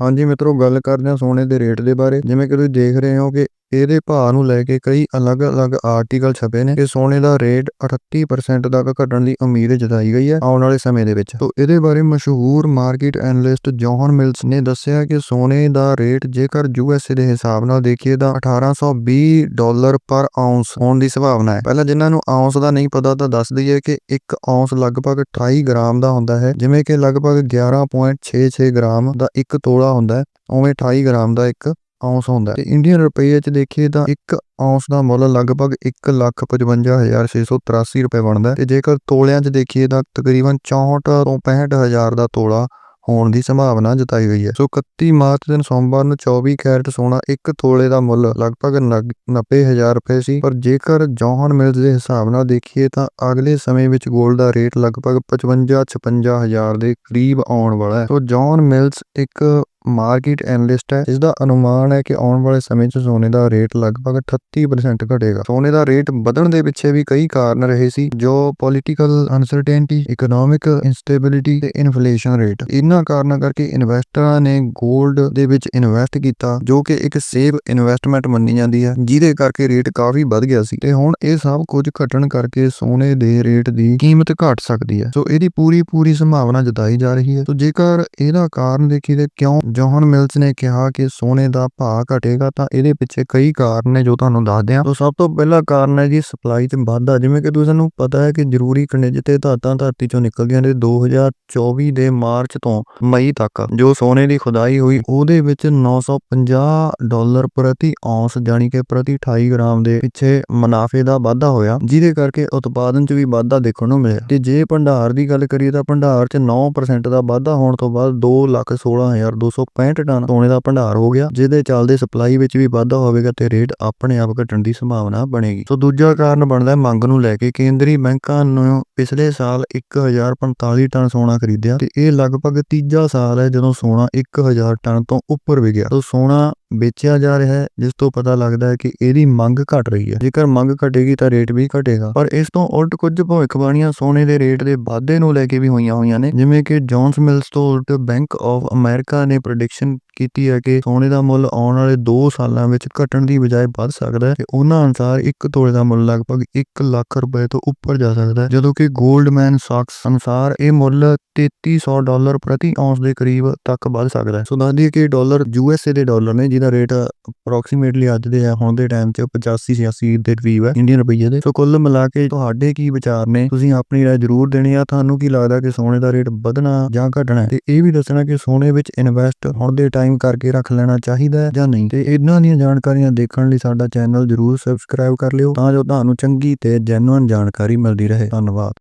ਹਾਂਜੀ ਮਿੱਤਰੋ, ਗੱਲ ਕਰਦੇ ਹਾਂ ਸੋਨੇ ਦੇ ਰੇਟ ਦੇ ਬਾਰੇ। ਜਿਵੇਂ ਕਿ ਤੁਸੀਂ ਦੇਖ ਰਹੇ ਹੋ ਕਿ ਇਹਦੇ ਭਾਅ ਨੂੰ ਲੈ ਕੇ ਕਈ ਅਲੱਗ-ਅਲੱਗ ਆਰਟੀਕਲ ਛਪੇ ਨੇ। ਕਿ ਸੋਨੇ ਦਾ ਰੇਟ 38% ਤੱਕ ਘਟਣ ਦੀ ਉਮੀਦ ਜਤਾਈ ਗਈ ਹੈ ਆਉਣ ਵਾਲੇ ਸਮੇਂ ਦੇ ਵਿੱਚ। ਤੋਂ ਇਹਦੇ ਬਾਰੇ ਮਸ਼ਹੂਰ ਮਾਰਕੀਟ ਐਨਲਿਸਟ ਜੌਹਨ ਮਿਲਸ ਨੇ ਦੱਸਿਆ ਕਿ ਸੋਨੇ ਦਾ ਰੇਟ ਜੇਕਰ ਯੂਐਸਏ ਦੇ ਹਿਸਾਬ ਨਾਲ ਦੇਖੀਏ ਤਾਂ 1820 ਡਾਲਰ ਪਰ ਆਉਂਸ ਹੋਣ ਦੀ ਸੰਭਾਵਨਾ ਹੈ। ਪਹਿਲਾਂ ਜਿਨ੍ਹਾਂ ਨੂੰ ਆਉਂਸ ਦਾ ਨਹੀਂ ਪਤਾ ਤਾਂ ਦੱਸ ਦਈਏ ਕਿ ਇੱਕ ਆਉਂਸ ਲਗਭਗ 28 ਗ੍ਰਾਮ ਦਾ ਹੁੰਦਾ ਹੈ, ਜਿਵੇਂ ਕਿ ਲਗਭਗ 11.66 ਗ੍ਰਾਮ ਦਾ ਇੱਕ ਤੋਲਾ ਹੁੰਦਾ ਹੈ, ਉਵੇਂ 28 ਗ੍ਰਾਮ ਦਾ ਇੱਕ ਆਉਂਸ ਹੁੰਦਾ ਤੇ ਇੰਡੀਅਨ ਰੁਪਏ 'ਚ ਦੇਖੀਏ ਤਾਂ ਇੱਕ ਆਉਂਸ ਦਾ ਮੁੱਲ ਲਗਭਗ 155683 ਰੁਪਏ ਬਣਦਾ ਤੇ ਜੇਕਰ ਤੋਲਿਆਂ 'ਚ ਦੇਖੀਏ ਤਾਂ ਤਕਰੀਬਨ 64 ਤੋਂ 65000 ਦਾ ਤੋਲਾ ਹੋਣ ਦੀ ਸੰਭਾਵਨਾ ਜਤਾਈ ਗਈ ਹੈ। ਸੋ 31 ਮਾਰਚ ਦਿਨ ਸੋਮਵਾਰ ਨੂੰ 24 ਕੈਰਟ ਸੋਨਾ ਇੱਕ ਤੋਲੇ ਦਾ ਮੁੱਲ ਲਗਭਗ 90000 ਰੁਪਏ ਸੀ। ਪਰ ਜੇਕਰ ਜੌਹਨ ਮਿਲਸ ਦੇ ਹਿਸਾਬ ਨਾਲ ਦੇਖੀਏ ਤਾਂ ਅਗਲੇ ਸਮੇਂ ਵਿੱਚ 골ਡ ਦਾ ਰੇਟ ਲਗਭਗ 55 56000 ਦੇ ਕਰੀਬ ਆਉਣ ਵਾਲਾ ਹੈ। ਸੋ ਜੌਹਨ ਮਿਲਸ ਇੱਕ ਮਾਰਕੀਟ ਐਨਲਿਸਟ ਹੈ ਇਸ ਦਾ ਅਨੁਮਾਨ ਹੈ ਕਿ ਆਉਣ ਵਾਲੇ ਸਮੇਂ 'ਚ ਸੋਨੇ ਦਾ ਰੇਟ ਲਗਭਗ 38% ਘਟੇਗਾ। ਸੋਨੇ ਦਾ ਰੇਟ ਵਧਣ ਦੇ ਪਿੱਛੇ ਵੀ ਕਈ ਕਾਰਨ ਰਹੇ ਸੀ, ਜੋ ਪੋਲਿਟੀਕਲ ਅਨਸਰਟੇਨਟੀ ਇਕਨੋਮਿਕ ਇਨਸਟੇਬਿਲਿਟੀ ਤੇ ਇਨਫਲੇਸ਼ਨ ਰੇਟ ਇਹਨਾਂ ਕਾਰਨਾਂ ਕਰਕੇ ਇਨਵੈਸਟਰਾਂ ਨੇ 골ਡ ਦੇ ਵਿੱਚ ਇਨਵੈਸਟ ਕੀਤਾ, ਜੋ ਕਿ ਇੱਕ ਸੇਫ ਇਨਵੈਸਟਮੈਂਟ ਮੰਨੀ ਜਾਂਦੀ ਹੈ, ਜਿਹਦੇ ਕਰਕੇ ਰੇਟ ਕਾਫੀ ਵੱਧ ਗਿਆ ਸੀ। ਤੇ ਹੁਣ ਇਹ ਸਭ ਕੁਝ ਘਟਣ ਕਰਕੇ ਸੋਨੇ ਦੇ ਰੇਟ ਦੀ ਕੀਮਤ ਘਟ ਸਕਦੀ ਹੈ। ਸੋ ਇਹਦੀ ਪੂਰੀ ਪੂਰੀ ਸੰਭਾਵਨਾ ਜਤਾਈ ਜਾ ਰਹੀ ਹੈ। ਸੋ ਜੇਕਰ ਇਹਦਾ ਕਾਰਨ ਦੇਖੀਏ ਤੇ ਕਿਉਂ ਜੌਹਨ ਮਿਲਸ ਨੇ ਕਿਹਾ ਕਿ ਸੋਨੇ ਦਾ ਭਾਅ ਘਟੇਗਾ, ਤਾਂ ਇਹਦੇ ਪਿੱਛੇ ਕਈ ਕਾਰਨ ਨੇ ਜੋ ਤੁਹਾਨੂੰ ਦੱਸਦੇ ਹਾਂ ਸੋ ਸਭ ਤੋਂ ਪਹਿਲਾ ਕਾਰਨ ਹੈ ਜੀ ਸਪਲਾਈ ਤੇ ਵਾਧਾ। ਜਿਵੇਂ ਕਿ ਤੁਹਾਨੂੰ ਪਤਾ ਹੈ ਕਿ ਜ਼ਰੂਰੀ ਖਣਿਜ ਤੇ ਧਾਤਾਂ ਧਰਤੀ ਚੋਂ ਨਿਕਲਦੀਆਂ ਨੇ 2024 ਦੇ ਮਾਰਚ ਤੋਂ ਮਈ ਤੱਕ। ਜੋ ਸੋਨੇ ਦੀ ਖੁਦਾਈ ਹੋਈ, ਉਹਦੇ ਵਿੱਚ 950 ਡਾਲਰ ਪ੍ਰਤੀ ਔਂਸ ਜਾਨੀ ਕਿ ਪ੍ਰਤੀ 28 ਗ੍ਰਾਮ ਦੇ ਪਿੱਛੇ ਮੁਨਾਫੇ ਦਾ ਵਾਧਾ ਹੋਇਆ, ਜਿਹਦੇ ਕਰਕੇ ਉਤਪਾਦਨ 'ਚ ਵੀ ਵਾਧਾ ਦੇਖਣ ਨੂੰ ਮਿਲਿਆ। ਤੇ ਜੇ ਭੰਡਾਰ ਦੀ ਗੱਲ ਕਰੀਏ ਤਾਂ ਭੰਡਾਰ 'ਚ 9% ਦਾ ਵਾਧਾ ਹੋਣ ਤੋਂ ਬਾਅਦ 216265 ਟਨ ਸੋਨੇ ਦਾ ਭੰਡਾਰ ਹੋ ਗਿਆ, ਜਿਹਦੇ ਚੱਲਦੇ ਸਪਲਾਈ ਵਿੱਚ ਵੀ ਵਾਧਾ ਹੋਵੇਗਾ ਤੇ ਰੇਟ ਆਪਣੇ ਆਪ ਘਟਣ ਦੀ ਸੰਭਾਵਨਾ ਬਣੇਗੀ। ਸੋ ਦੂਜਾ ਕਾਰਨ ਬਣਦਾ ਹੈ ਮੰਗ ਨੂੰ ਲੈ ਕੇ ਕੇਂਦਰੀ ਬੈਂਕਾਂ ਨੂੰ ਪਿਛਲੇ ਸਾਲ 1045 ਟਨ ਸੋਨਾ ਖਰੀਦਿਆ ਤੇ ਇਹ ਲਗਭਗ ਤੀਜਾ ਸਾਲ ਹੈ ਜਦੋਂ ਸੋਨਾ 1000 ਟਨ ਤੋਂ ਉੱਪਰ ਵਿਗਿਆ ਸੋ ਸੋਨਾ ਵੇਚਿਆ ਜਾ ਰਿਹਾ ਹੈ, ਜਿਸ ਤੋਂ ਪਤਾ ਲੱਗਦਾ ਹੈ ਕਿ ਇਹਦੀ ਮੰਗ ਘਟ ਰਹੀ ਹੈ। ਜੇਕਰ ਮੰਗ ਘਟੇਗੀ ਤਾਂ ਰੇਟ ਵੀ ਘਟੇਗਾ। ਪਰ ਇਸ ਤੋਂ ਉਲਟ ਕੁਝ ਭਵਿੱਖਬਾਣੀਆਂ ਸੋਨੇ ਦੇ ਰੇਟ ਦੇ ਵਾਧੇ ਨੂੰ ਲੈ ਕੇ ਵੀ ਹੋਈਆਂ ਹੋਈਆਂ ਨੇ, ਜਿਵੇਂ ਕਿ ਜੌਨਸ ਮਿਲਸ ਤੋਂ ਉਲਟ ਬੈਂਕ ਆਫ ਅਮਰੀਕਾ ਨੇ ਪ੍ਰੈਡਿਕਸ਼ਨ ਕੀਤੀ ਹੈ ਕਿ ਸੋਨੇ ਦਾ ਮੁੱਲ ਆਉਣ ਵਾਲੇ 2 ਸਾਲਾਂ ਵਿੱਚ ਘਟਣ ਦੀ ਬਜਾਏ ਵੱਧ ਸਕਦਾ ਹੈ ਤੇ ਉਹਨਾਂ ਅਨੁਸਾਰ ਇੱਕ ਤੋਲੇ ਦਾ ਮੁੱਲ ਲਗਭਗ 1 ਲੱਖ ਰੁਪਏ ਤੋਂ ਉੱਪਰ ਜਾ ਸਕਦਾ ਹੈ। ਜਦੋਂ ਕਿ 골ਡਮੈਨ ਸਾਕਸ ਅਨੁਸਾਰ ਇਹ ਮੁੱਲ 3300 ਡਾਲਰ ਪ੍ਰਤੀ ਔਂਸ ਦੇ ਕਰੀਬ ਤੱਕ ਵੱਧ ਸਕਦਾ ਹੈ। ਸੋ ਦੱਸ ਕਿ ਡਾਲਰ ਯੂਐਸਏ ਦੇ ਡਾਲਰ ਨੇ, ਜਿਹਦਾ ਰੇਟ ਅਪਰੋਕਸੀਮੇਟਲੀ ਅੱਜ ਦੇ ਆ ਹੁਣ ਦੇ ਟਾਈਮ 'ਚ 85 86 ਦੇ ਕਰੀਬ ਹੈ ਇੰਡੀਅਨ ਰੁਪਈਏ ਦੇ। ਸੋ ਕੁੱਲ ਮਿਲਾ ਕੇ ਤੁਹਾਡੇ ਕੀ ਵਿਚਾਰ ਨੇ? ਤੁਸੀਂ ਆਪਣੀ ਰਾਏ ਜ਼ਰੂਰ ਦੇਣੀ ਆ। ਤੁਹਾਨੂੰ ਕੀ ਲੱਗਦਾ ਕਿ ਸੋਨੇ ਦਾ ਰੇਟ ਵਧਣਾ ਜਾਂ ਘਟਣਾ ਹੈ? ਤੇ ਇਹ ਵੀ ਦੱਸਣਾ ਕਿ ਸੋਨੇ ਵਿੱਚ ਇਨਵੈਸਟ ਹੁਣ ਦੇ ਟਾਈਮ ਕਰਕੇ ਰੱਖ ਲੈਣਾ ਚਾਹੀਦਾ ਹੈ ਜਾਂ ਨਹੀਂ। ਤੇ ਇਹਨਾਂ ਦੀਆਂ ਜਾਣਕਾਰੀਆਂ ਦੇਖਣ ਲਈ ਸਾਡਾ ਚੈਨਲ ਜ਼ਰੂਰ ਸਬਸਕ੍ਰਾਈਬ ਕਰ ਲਿਓ ਤਾਂ ਜੋ ਤੁਹਾਨੂੰ ਚੰਗੀ ਤੇ ਜੈਨੂਇਨ ਜਾਣਕਾਰੀ ਮਿਲਦੀ ਰਹੇ। ਧੰਨਵਾਦ।